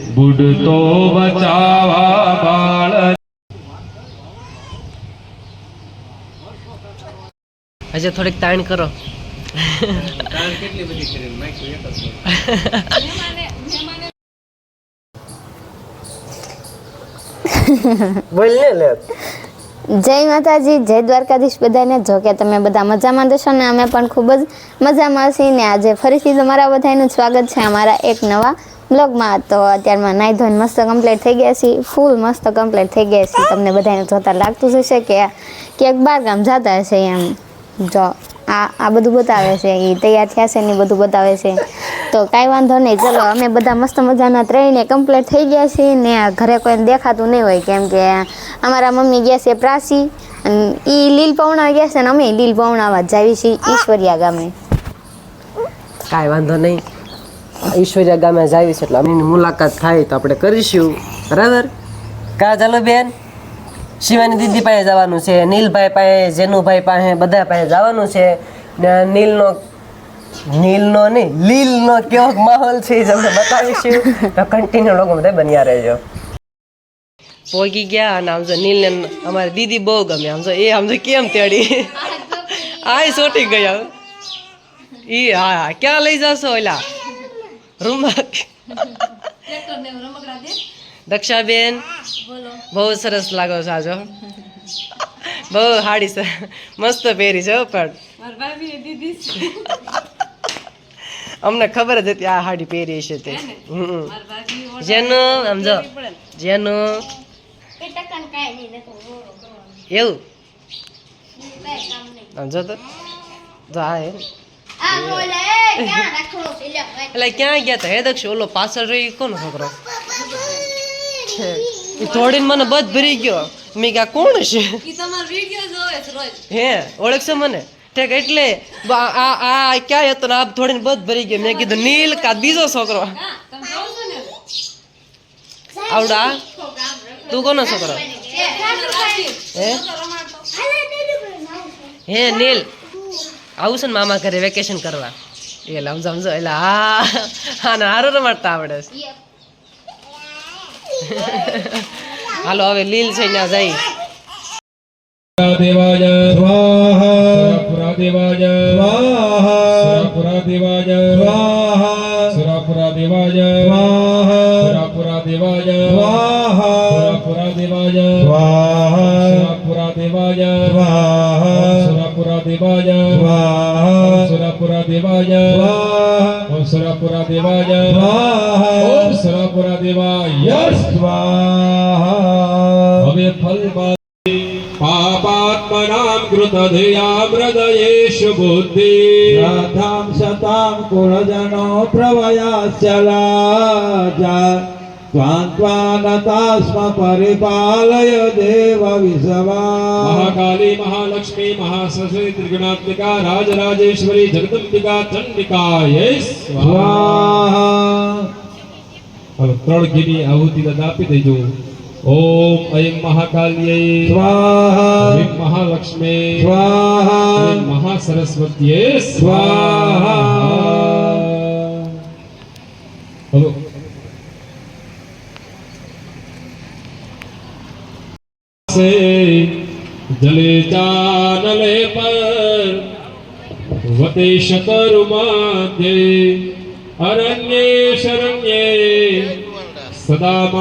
બુડતો બચાવા બાળ હજે થોડીક તાણ કરો. બોલ ને લે. જય માતાજી, જય દ્વારકાધીશ બધાને. જો કે તમે બધા મજામાં દેશો ને અમે પણ ખૂબ જ મજામાં છીએ ને આજે ફરીથી તમારા બધાનું સ્વાગત છે અમારા એક નવા બ્લોગમાં. તો અત્યારમાં નાઈ ધોઈને મસ્ત કમ્પ્લીટ થઈ ગયા છીએ ફૂલ મસ્ત કમ્પ્લીટ થઈ ગયા છીએ. તમને બધાને જોતા લાગતું હશે કે ક્યાંક બાર ગામ જતા હશે એમ. જો. આ આ બધું બતાવે છે એ તૈયાર થયા છે ને બધું બતાવે છે. તો કાંઈ વાંધો નહીં, ચલો, અમે બધા મસ્ત મજાના ત્રણેય કમ્પ્લીટ થઈ ગયા છીએ ને ઘરે કોઈને દેખાતું નહીં હોય, કેમ કે અમારા મમ્મી ગયા છે પ્રાસી અને એ લીલ પૌણા ગયા છે ને અમે લીલ પૌણાવા જ જાવી છીએ ઈશ્વરિયા ગામે. કાંઈ વાંધો નહીં. ઈશ્વરિયા ગામે જાવી છે એટલે અમીની મુલાકાત થાય તો આપણે કરીશું. બરાબર? કા ચાલો બેન? શિવાની દીદી પાસે જવાનું છે, નીલભાઈ પાસે, જેનુભાઈ પાસે, બધા પાસે જવાનું છે. ને નીલનો નીલનો નહીં, લીલનો કેવો માહોલ છે, એ તમને બતાવીશું તો કન્ટિન્યુ લોકો બધા બન્યા રહેજો. પોગી ગયા અને આમ જો નીલને અમારી દીદી બહુ ગમે. આમ જો એ આમ કેમ તેડી? આય સોટી ગયા ઈ હા હા, ક્યાં લઈ જશો ઓલા? રૂમમાં દક્ષાબેન? બહુ સરસ લાગો છો આજો બહુ હાડી છે મસ્ત પહેરી છે પણ. અમને ખબર જ હતી આ હાડી પહેરી છે તે. હમ. જેનું સમજો જેનું. એવું? સમજો તો. તો હા આ એટલે ક્યાં ગયા તા? હે દક્ષ ઓલો પાછળ રહી કોનો છોકરો? છે. એ તોડીને મને બધ ભરી ગયો. મેં કે આ કોણ છે? હે ઓળખશો મને? ઠેક એટલે આ આ ક્યાંય હતો ને આપ થોડીને બધ ભરી ગયો. મેં કીધું નીલ કા બીજો છોકરો. આવડા તું કોનો છોકરો? હે? હે નીલ આવું છે ને મામા ઘરે વેકેશન કરવા. એટલે સમજો સમજો એટલે હા હા ને હારું રમાડતા આવડે છે. હાલો હવે લીલ છે ત્યાં જઈ. દેવાય સ્વાહા. સુરાપુરા દેવાય સ્વાહા. સુરાપુરા દેવાય સ્વાહા. સુરાપુરા દેવાય સ્વાહા. સુરાપુરા દેવાય સ્વાહા સુરાપુરા દેવાય સ્વાહા સુરાપુરા દેવાય સ્વાહા ઓમ સુરાપુરા દેવાય સ્વાહા ઓમ સુરાપુરા દેવાય સ્વાહા હવે ફલ पापात्मनां कृतधियामृदयेषु बुद्धिः राधां शतां कुलजनो प्रवयाश्चला त्वान्त्वानता स्म परिपालय देव विषवा महाकाली महालक्ष्मी महासरस्वती त्रिगुणात्मिका राजराजेश्वरी जगदम्बिका चंडिकायै સ્વાહા स्वाहा હવે ત્રણ ઘીની આહુતિ દાદા આપી દેજો ઓમ ऐं महाकाल्यै स्वाहा ह्रीं महालक्ष्मी स्वाहा ह्रीं महासरस्वत्यै स्वाहा હલો પાસે જલે જાનલે પર વતે શતરુમાધે અરણ્યે શરણ્યે સદા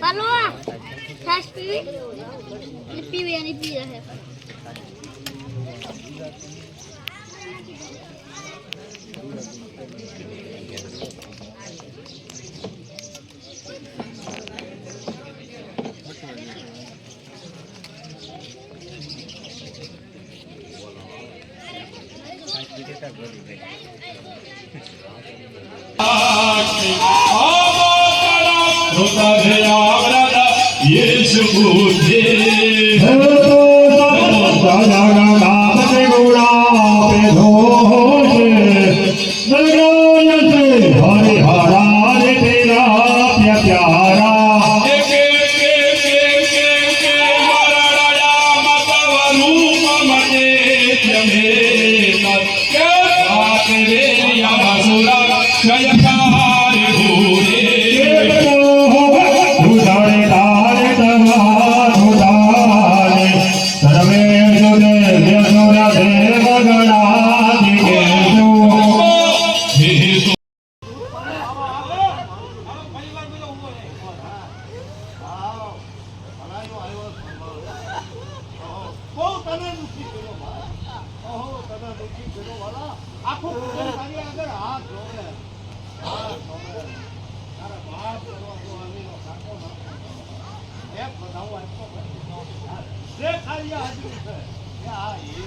Falou! Tá espirro? Ele pira, ele pira. Yes, হরে হরা। તને દુઃખી કર્યો મારા. ઓહો તને દુઃખી કર્યો મારા આખો કુટુંબ તારી આગળ આ જોડે આ જોડે તારા બાપ કરવાનો આવીનો કાકો નાખો એ બધાવું આટલો જે ખાલી આજુ છે. એ આ એ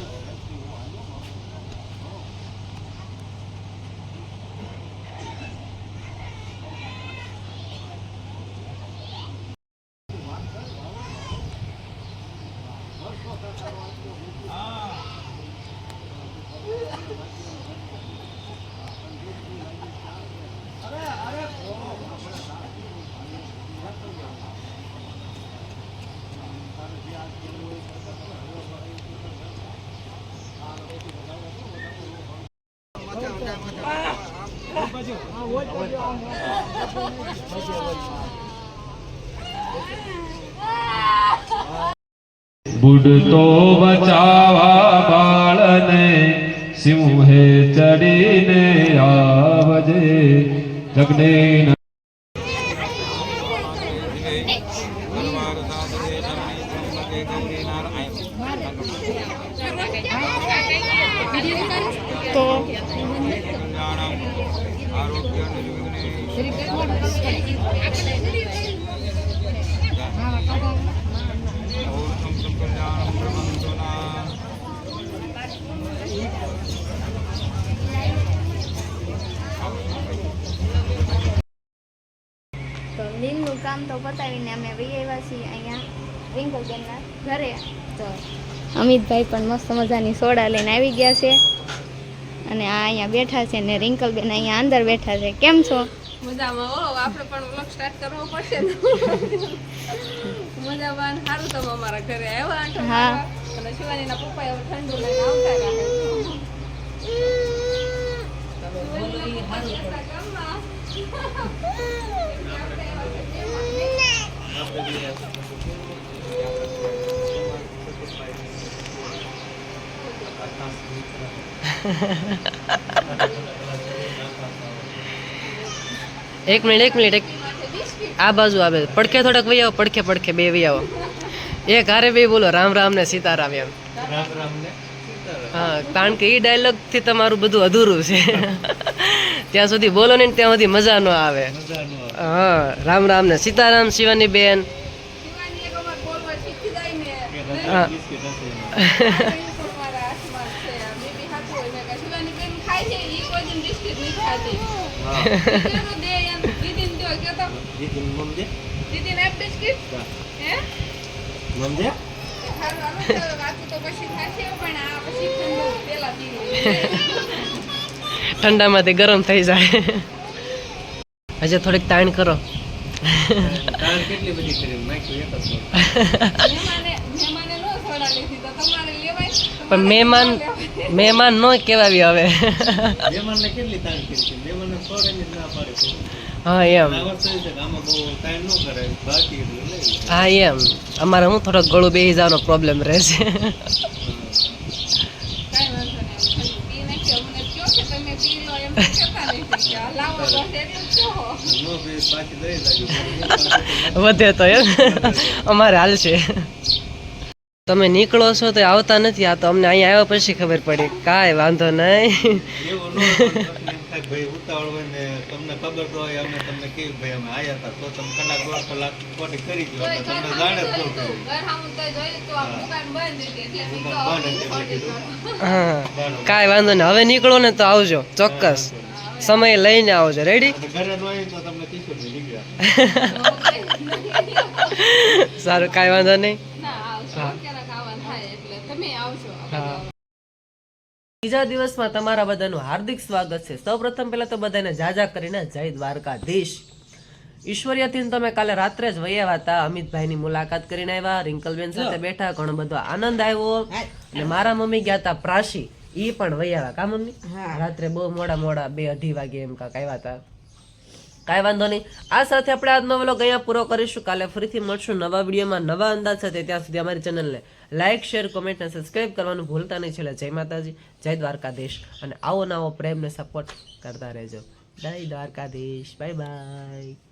બુડતો બચાવા બાળને સિંહે ચડીને આવજે જગને તો લીલનું કામ તો પતાવીને અમે આવ્યા છીએ અહીંયા રિંકલબેનના ઘરે. તો અમિતભાઈ પણ મસ્ત મજાની સોડા લઈને આવી ગયા છે. અને આ અહીંયા બેઠા છે ને રિંકલબેન અહીંયા અંદર બેઠા છે. કેમ છો? મજામાં હો આપણે પણ વ્લોગ સ્ટાર્ટ કરવો પડશે મજામાં સારું તમે અમારા ઘરે આવ્યા આંટો હા. અને શિવાનીના પપ્પા એવું ઠંડુ લઈને આવતા રહ્યા એક મિનિટ એક મિનિટ એક આ બાજુ આવે. પડખે થોડાક વહી આવો પડખે પડખે બે વહી આવો. એક હારે બે બોલો રામ રામ ને સીતારામ એમ. હા કારણ કે એ ડાયલોગથી તમારું બધું અધૂરું છે. ત્યાં સુધી બોલો ને ત્યાં સુધી મજા ન આવે. હા રામ રામ ને સીતારામ શિવાની બેન. હા. મારા હાથમાં છે બેબી હાથું હોય મેં કહ્યું, શિવાની બેન ખાય છે ઈ કોઈ દિન બિસ્કિટ નહીં ખાતી કેવું દે એમ દીદીને દ્યો, કયો તો. દીદીને આપ બિસ્કિટ હે સારું, હાલો તો વાતું તો પછી થશે પણ આ પછી ઠંડુ પેલા પી લઈએ. ઠંડામાંથી ગરમ થઈ જાય. હજે થોડીક તાણ કરો. કેટલી બધી નો. પણ મહેમાન મહેમાન નો કેવાવી હવે. મહેમાનને કેટલી તાણ કરી છે? મહેમાનને છોડે ને ના પાડે છે. હા એમ. હા એમ. અમારે હું થોડોક ગળું બેસી જવાનો પ્રોબ્લેમ રહેશે. વધે તો એમ. અમારે હાલ છે. તમે નીકળો છો તો આવતા નથી આ તો અમને અહીંયા આવ્યા પછી ખબર પડી. કાંઈ વાંધો નહીં. હા. કાંઈ વાંધો નહીં. હવે નીકળો ને તો આવજો ચોક્કસ. સમય લઈને આવજો. રેડી અને ઘરે ન હોય તો તમને કીધું નહીં નીકળ્યા. સારું કાંઈ વાંધો નહીં. ના હા. બીજા દિવસમાં તમારા બધાનું હાર્દિક સ્વાગત છે. સૌપ્રથમ પહેલા તો બધાને જાજા કરીને જય દ્વારકાધીશ. ઈશ્વરીયથી તમે કાલે રાત્રે જ વૈયા હતા. અમિતભાઈની મુલાકાત કરીને આવ્યા. રિંકલબેન સાથે બેઠા. ઘણો બધો આનંદ આવ્યો. અને મારા મમ્મી ગયા હતા પ્રાશી. એ પણ વૈયા કા મમ્મી? રાત્રે બહુ મોડા મોડા બે અઢી વાગે એમ કાંક આવ્યા હતા. કાંઈ વાંધો નહીં. આ સાથે આપણે આજનો વ્લોગ અહીંયા પૂરો કરીશું. કાલે ફરીથી મળશું નવા વિડીયોમાં, નવા અંદાજ સાથે. ત્યાં સુધી અમારી ચેનલને લાઇક શેર, કોમેન્ટ અને સબસ્ક્રાઇબ કરવાનું ભૂલતા નહીં. છેલ્લે જય માતાજી, જય દ્વારકાધીશ. અને આવો નવો પ્રેમને સપોર્ટ કરતા રહેજો. જય દ્વારકાધીશ. Bye bye.